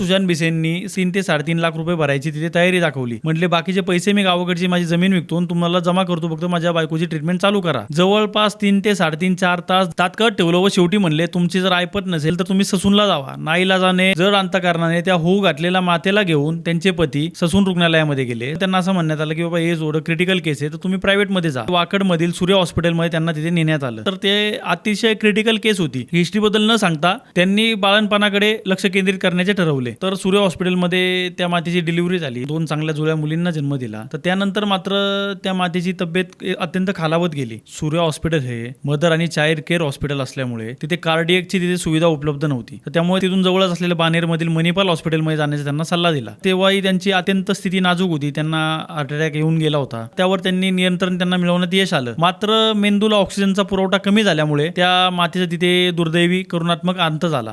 सुजान बिसेंनी तीन ते साडेतीन लाख रुपये भरायची तिथे तयारी दाखवली. म्हटले बाकीचे पैसे मी गावाकडची माझी जमीन विकतो तुम्हाला जमा करतो. फक्त माझ्या बायकोची ट्रीटमेंट चालू करा. जवळपास तीन ते साडेतीन चार तास तात्काळ ठेवलं व शेवटी म्हणले तुमची जर ऐपत नसेल तर तुम्ही ससूनला जावा. नाईलाजाने जर अंतकारणाने त्या होऊ घातलेल्या मातेला घेऊन त्यांचे पती ससून रुग्णालयामध्ये गेले. त्यांना असं म्हणण्यात आलं की बाबा हे जोड क्रिटिकल केस आहे तर तुम्ही प्रायव्हेटमध्ये जा. वाकड मधील सूर्य हॉस्पिटलमध्ये त्यांना तिथे नेण्यात आलं. तर ते अतिशय क्रिटिकल केस होती. हिस्ट्री बद्दल न सांगता त्यांनी बाळणपणाकडे लक्ष केंद्रित करण्याचे ठरवले. तर सूर्य हॉस्पिटलमध्ये त्या मातेची डिलिव्हरी झाली. दोन चांगल्या जुळ्या मुलींना जन्म दिला. तर त्यानंतर मात्र त्या मातेची तब्येत अत्यंत खालावत गेली. सूर्य हॉस्पिटल हे मदर आणि चाइल्ड केअर हॉस्पिटल असल्यामुळे तिथे कार्डियकची तिथे सुविधा उपलब्ध नव्हती. तर त्यामुळे तिथून जवळच असलेल्या बानेरमधील मणिपाल हॉस्पिटलमध्ये जाण्याचा त्यांना सल्ला दिला. तेव्हाही त्यांची अत्यंत स्थिती नाजूक होती. त्यांना हार्ट अटॅक येऊन गेला होता. त्यावर त्यांनी नियंत्रण त्यांना मिळवण्यात यश आलं. मात्र मेंदूला ऑक्सिजनचा पुरवठा कमी झाल्यामुळे त्या मातेचा तिथे दुर्दैवी करुणात्मक अंत झाला.